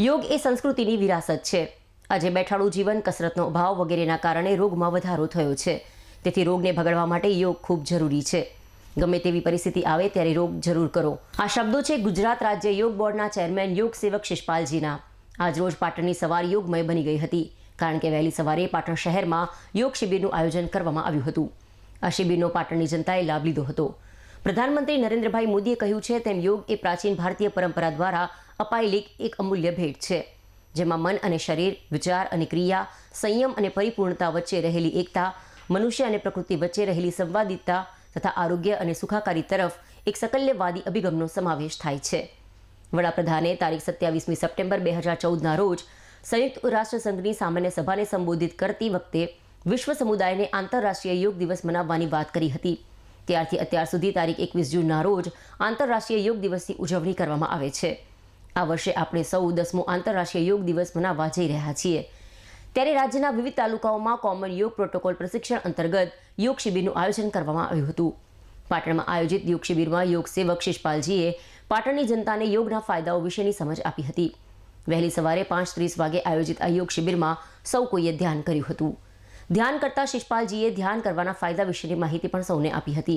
યોગ એ સંસ્કૃતિની વિરાસત છે. આજે બેઠાડું જીવન, કસરતનો અભાવ વગેરેના કારણે રોગમાં વધારો થયો છે. તેથી રોગને ભગાડવા માટે યોગ ખૂબ જરૂરી છે. ગમે તેવી પરિસ્થિતિ આવે ત્યારે યોગ જરૂર કરો. આ શબ્દો છે ગુજરાત રાજ્ય યોગ બોર્ડના ચેરમેન યોગ સેવક શિષપાલજીના. આજરોજ પાટણની સવાર યોગમય બની ગઈ હતી. કારણ કે વહેલી સવારે પાટણ શહેરમાં યોગ શિબિરનું આયોજન કરવામાં આવ્યું હતું. આ શિબિરનો પાટણની જનતાએ લાભ લીધો હતો. પ્રધાનમંત્રી નરેન્દ્રભાઈ મોદીએ કહ્યું છે, તેમ યોગ એ પ્રાચીન ભારતીય પરંપરા દ્વારા અપાયેલી એક અમૂલ્ય ભેટ છે, જેમાં મન અને શરીર, વિચાર અને ક્રિયા, સંયમ અને પરિપૂર્ણતા વચ્ચે રહેલી એકતા, મનુષ્ય અને પ્રકૃતિ વચ્ચે રહેલી સંવાદિતતા તથા આરોગ્ય અને સુખાકારી તરફ એક સકલ્યવાદી અભિગમનો સમાવેશ થાય છે. વડાપ્રધાને તારીખ સત્યાવીસમી સપ્ટેમ્બર બે હજાર ચૌદના રોજ સંયુક્ત રાષ્ટ્ર સંઘની સામાન્ય સભાને સંબોધિત કરતી વખતે વિશ્વ સમુદાયને આંતરરાષ્ટ્રીય યોગ દિવસ મનાવવાની વાત કરી હતી. ત્યારથી અત્યાર સુધી તારીખ એકવીસ જૂનના રોજ આંતરરાષ્ટ્રીય યોગ દિવસની ઉજવણી કરવામાં આવે છે. આ વર્ષે આપણે સૌ દસમો આંતરરાષ્ટ્રીય યોગ દિવસ મનાવવા જઈ રહ્યા છીએ. ત્યારે રાજ્યના વિવિધ તાલુકાઓમાં કોમન યોગ પ્રોટોકોલ પ્રશિક્ષણ અંતર્ગત યોગ શિબિરનું આયોજન કરવામાં આવ્યું હતું. પાટણમાં આયોજિત યોગ શિબિરમાં યોગ સેવક શિષપાલજીએ પાટણની જનતાને યોગના ફાયદાઓ વિશેની સમજ આપી હતી. વહેલી સવારે પાંચ ત્રીસ વાગે આયોજિત આ યોગ શિબિરમાં સૌ કોઈએ ધ્યાન કર્યું હતું. ધ્યાન કરતા શિષપાલજીએ ધ્યાન કરવાના ફાયદા વિશેની માહિતી પણ સૌને આપી હતી.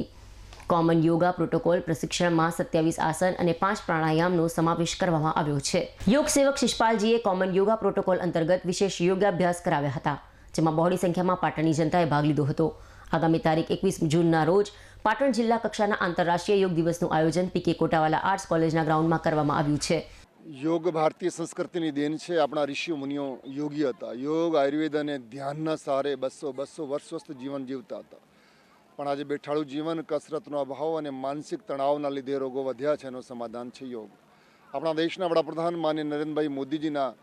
કોમન યોગા પ્રોટોકોલ પ્રશિક્ષણમાં સત્યાવીસ આસન અને પાંચ પ્રાણાયામનો સમાવેશ કરવામાં આવ્યો છે. યોગ સેવક શિષપાલજીએ કોમન યોગા પ્રોટોકોલ અંતર્ગત વિશેષ યોગાભ્યાસ કરાવ્યા હતા, જેમાં બહોળી સંખ્યામાં પાટણની જનતાએ ભાગ લીધો હતો. આગામી તારીખ એકવીસ જૂનના રોજ પાટણ જિલ્લા કક્ષાના આંતરરાષ્ટ્રીય યોગ દિવસનું આયોજન પીકે કોટાવાલા આર્ટ્સ કોલેજના ગ્રાઉન્ડમાં કરવામાં આવ્યું છે. યોગ ભારતીય સંસ્કૃતિની દેન છે. આપણા ઋષિ મુનિઓ યોગી હતા. યોગ, આયુર્વેદ અને ધ્યાનના સહારે બસો બસો વર્ષ સ્વસ્થ જીવન જીવતા હતા. પણ આજે બેઠાડું જીવન, કસરતનો અભાવ અને માનસિક તણાવના લીધે રોગો વધ્યા છે એનું સમાધાન છે યોગ. આપણા દેશના વડાપ્રધાન માન્ય નરેન્દ્રભાઈ મોદીજીના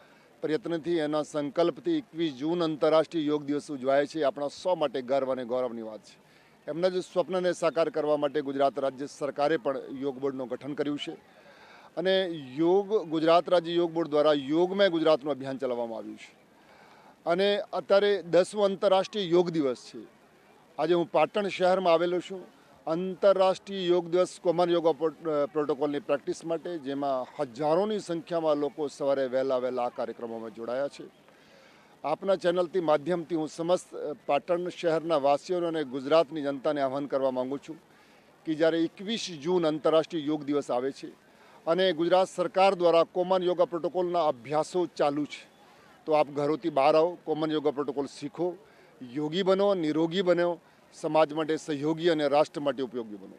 પ્રયત્નથી એના સંકલ્પથી એકવીસ જૂન આંતરરાષ્ટ્રીય યોગ દિવસ ઉજવાય છે. આપણા સૌ માટે ગર્વ અને ગૌરવની વાત છે. એમના જ સ્વપ્નને સાકાર કરવા માટે ગુજરાત રાજ્ય સરકારે પણ યોગ બોર્ડનું ગઠન કર્યું છે. અને યોગ, ગુજરાત રાજ્ય યોગ બોર્ડ દ્વારા યોગમય ગુજરાતનું અભિયાન ચલાવવામાં આવ્યું છે. અને અત્યારે દસમો આંતરરાષ્ટ્રીય યોગ દિવસ છે. આજે હું પાટણ શહેરમાં આવેલો છું. આંતરરાષ્ટ્રીય યોગ દિવસ કોમન યોગા પ્રોટોકોલની પ્રેક્ટિસ માટે, જેમાં હજારોની સંખ્યામાં લોકો સવારે વહેલા વહેલા આ કાર્યક્રમોમાં જોડાયા છે. આપના ચેનલથી માધ્યમથી હું સમસ્ત, પાટણ શહેરના વાસીઓને અને ગુજરાતની જનતાને આહ્વાન કરવા માગું છું કે જ્યારે એકવીસ જૂન આંતરરાષ્ટ્રીય યોગ દિવસ આવે છે અને ગુજરાત સરકાર દ્વારા કોમન યોગા પ્રોટોકોલના અભ્યાસો ચાલુ છે. તો આપ ઘરોથી બહાર આવો, કોમન યોગા પ્રોટોકોલ શીખો, યોગી બનો, નિરોગી બનો, સમાજ માટે સહયોગી અને રાષ્ટ્ર માટે ઉપયોગી બનો.